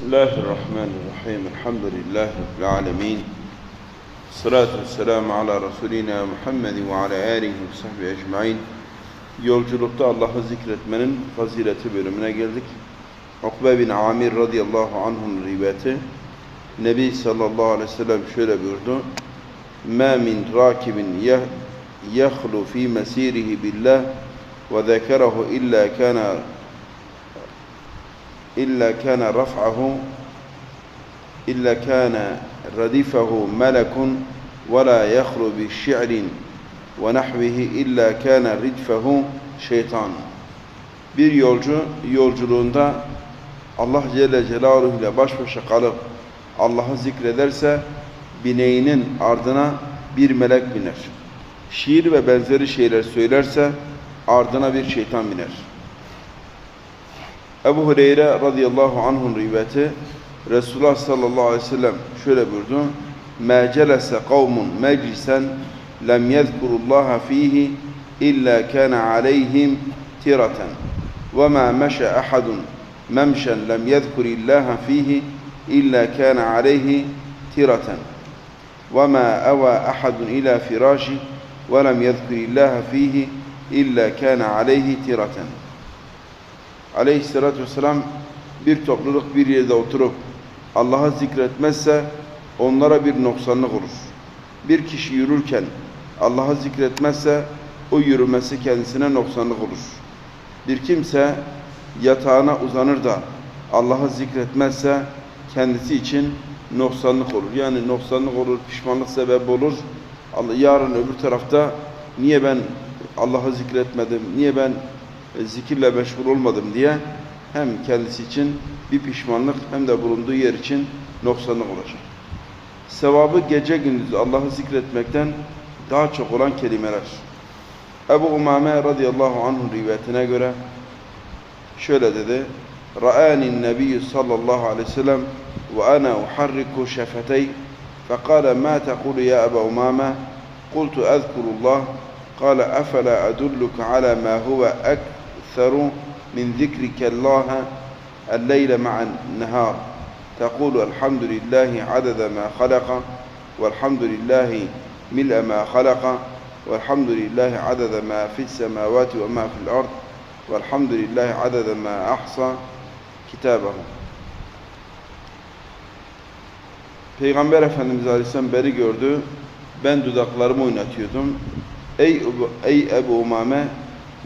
بسم الله الرحمن الرحيم الحمد لله رب العالمين الصلاة والسلام على Resulina Muhammed ve ala alihi ve sahbihi ecmain. Yolculukta Allah'ı zikretmenin fazileti bölümüne geldik. Ukbe bin Amir radıyallahu anh'un rivayeti. Nebi sallallahu aleyhi ve sellem şöyle buyurdu. Ma min rakibin yahlu fi mesirihi billah ve zekerahu illa kana إلا كان رفعه إلا كان ردفه ملك ولا يخلو بشعر ونحوه إلا كان ردفه şeytan. Bir yolcu yolculuğunda Allah Celle Celaluhu ile baş başa kalıp Allah'ı zikrederse bineğinin ardına bir melek biner. Şiir ve benzeri şeyler söylerse ardına bir şeytan biner. Ebu Hureyre radıyallahu anh'un rivayeti Resulullah sallallahu aleyhi ve sellem şöyle buyurdu. مَا جَلَسَ قَوْمٌ مَجْلِسًا لَمْ يَذْكُرُ اللّٰهَ ف۪يهِ إِلَّا كَانَ عَلَيْهِمْ تِرَةً وَمَا مَشَى أَحَدٌ مَمْشًا لَمْ يَذْكُرِ اللّٰهَ ف۪يهِ إِلَّا كَانَ عَلَيْهِ تِرَةً وَمَا أَوَى أَحَدٌ إِلَى فِرَاشِهِ وَلَمْ يَذْكُرِ اللّٰهَ ف۪يهِ إِلَّا كَانَ عَلَيْهِ تِرَةً aleyhissalatü vesselam bir topluluk bir yerde oturup Allah'ı zikretmezse onlara bir noksanlık olur. Bir kişi yürürken Allah'ı zikretmezse o yürümesi kendisine noksanlık olur. Bir kimse yatağına uzanır da Allah'ı zikretmezse kendisi için noksanlık olur. Yani noksanlık olur, pişmanlık sebebi olur. Yarın öbür tarafta niye ben Allah'ı zikretmedim, niye ben e, zikirle meşgul olmadım diye hem kendisi için bir pişmanlık hem de bulunduğu yer için noksanlık olacak. Sevabı gece gündüz Allah'ı zikretmekten daha çok olan kelimeler. Ebu Umame radıyallahu anh'ın rivayetine göre şöyle dedi. Ra'ani nebiyyü sallallahu aleyhi ve sellem ve ana uharriku şefetey fekale ma tekulu ya Ebu Umame kultu ezkurullah kale efela edulluke ala ma huve ekber أكثر من ذكرك الله الليل مع النهار تقول الحمد لله عدد ما خلق والحمد لله ملء ما خلق والحمد لله عدد ما في السماوات وما في الأرض والحمد لله عدد ما أحصى كتابه Peygamber Efendimiz Aleyhisselam beni gördü. Ben dudaklarımı oynatıyordum. Ey, Ebu- ey Ebu Umame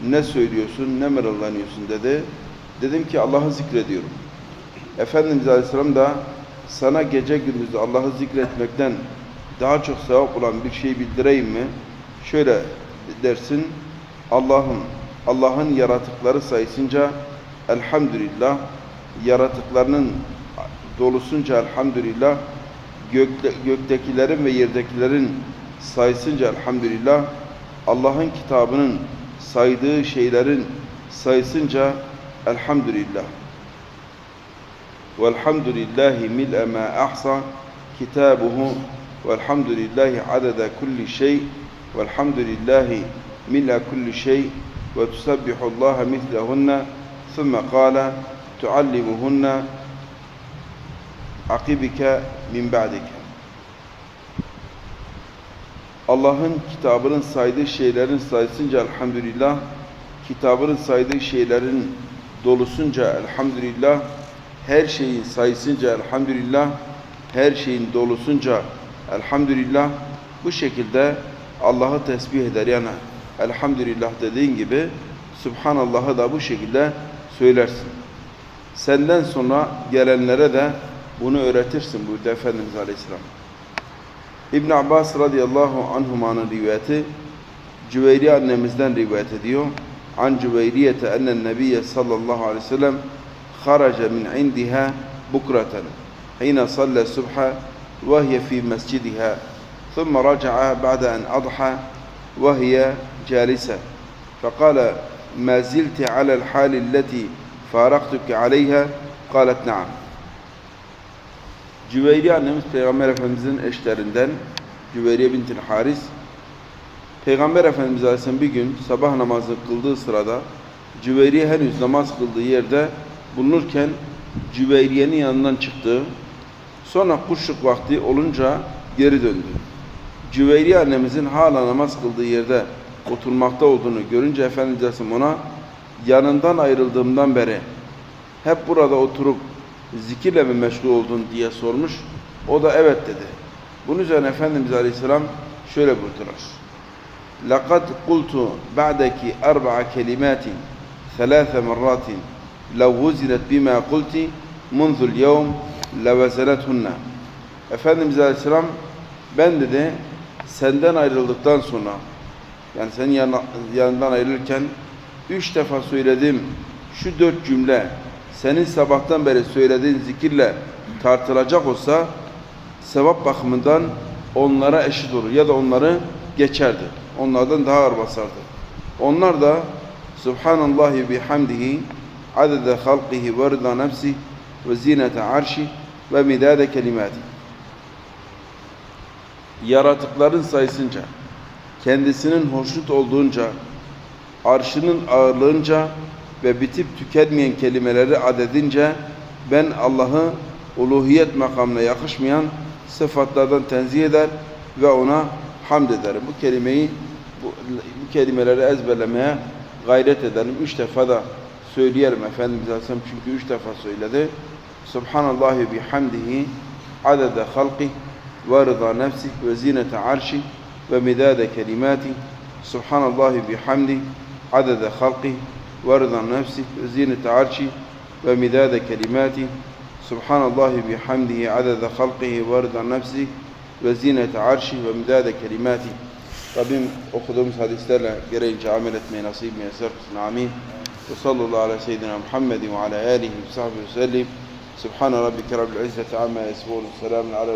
ne söylüyorsun, ne mırıldanıyorsun dedi. Dedim ki Allah'ı zikrediyorum. Efendimiz Aleyhisselam da sana gece gündüz Allah'ı zikretmekten daha çok sevap olan bir şey bildireyim mi? Şöyle dersin. Allah'ın Allah'ın yaratıkları sayısınca elhamdülillah yaratıklarının dolusunca elhamdülillah gökte, göktekilerin ve yerdekilerin sayısınca elhamdülillah Allah'ın kitabının saydığı şeylerin sayısınca elhamdülillah. Velhamdülillahi mil'e ma ahsa kitabuhu velhamdülillahi adede kulli şey velhamdülillahi mil'e kulli şey ve tusabbihullaha mislehunne ثم قال تعلمهن عقبك min ba'dike Allah'ın kitabının saydığı şeylerin sayısınca elhamdülillah, kitabının saydığı şeylerin dolusunca elhamdülillah, her şeyin sayısınca elhamdülillah, her şeyin dolusunca elhamdülillah, bu şekilde Allah'ı tesbih eder. Yani elhamdülillah dediğin gibi Subhanallah'ı da bu şekilde söylersin. Senden sonra gelenlere de bunu öğretirsin buyurdu Efendimiz Aleyhisselam. İbn Abbas radıyallahu anhumanın rivayeti Cüveyri annemizden rivayet ediyor. An Cüveyriyete ennen nebiyye sallallahu aleyhi ve sellem kharaca min indiha bukraten hina salle subha ve hiye fi mescidiha ثم رجع بعد أن أضحى وهي جالسة فقال ما زلت على الحال التي فارقتك عليها قالت نعم Cüveyriye annemiz Peygamber Efendimizin eşlerinden Cüveyriye bintil Haris Peygamber Efendimiz Aleyhisselam bir gün sabah namazı kıldığı sırada Cüveyriye henüz namaz kıldığı yerde bulunurken Cüveyriye'nin yanından çıktı. Sonra kuşluk vakti olunca geri döndü. Cüveyriye annemizin hala namaz kıldığı yerde oturmakta olduğunu görünce Efendimiz Aleyhisselam ona yanından ayrıldığımdan beri hep burada oturup zikirle mi meşgul oldun diye sormuş. O da evet dedi. Bunun üzerine Efendimiz Aleyhisselam şöyle buyurdular. لقد قلت بعدك أربع كلمات ثلاث مرات لو وزنت بما قلت منذ اليوم لوزنتهن Efendimiz Aleyhisselam ben dedi senden ayrıldıktan sonra yani senin yana- yanından ayrılırken üç defa söyledim şu dört cümle senin sabahtan beri söylediğin zikirle tartılacak olsa sevap bakımından onlara eşit olur ya da onları geçerdi. Onlardan daha ağır basardı. Onlar da Subhanallahi bihamdihi adede halqihi ve rıda nefsi ve zinete arşi ve midade kelimati. Yaratıkların sayısınca, kendisinin hoşnut olduğunca, arşının ağırlığınca ve bitip tükenmeyen kelimeleri adedince ben Allah'ı uluhiyet makamına yakışmayan sıfatlardan tenzih eder ve ona hamd ederim. Bu kelimeyi bu, bu kelimeleri ezberlemeye gayret ederim. Üç defa da söyleyelim Efendimiz Aleyhisselam çünkü üç defa söyledi. Subhanallahi bihamdihi adede halqih ve rıza nefsih ve zinete arşih ve midade kelimati Subhanallahi bihamdi adede halqih ve rıza nefsih ve zinete arşih ve midade kelimati Subhanallahi bihamdihi adede halqihi ve rıza nefsih ve zinete arşih ve midade kelimati Rabbim okuduğumuz hadislerle gereğince amel etmeyi nasip müyesser kılsın. Amin. Ve sallallahu ala seyyidina Muhammedin ve ala alihi ve sahbihi ve sellim. Subhane rabbike rabbil izzeti amma yasifun. Selamun ala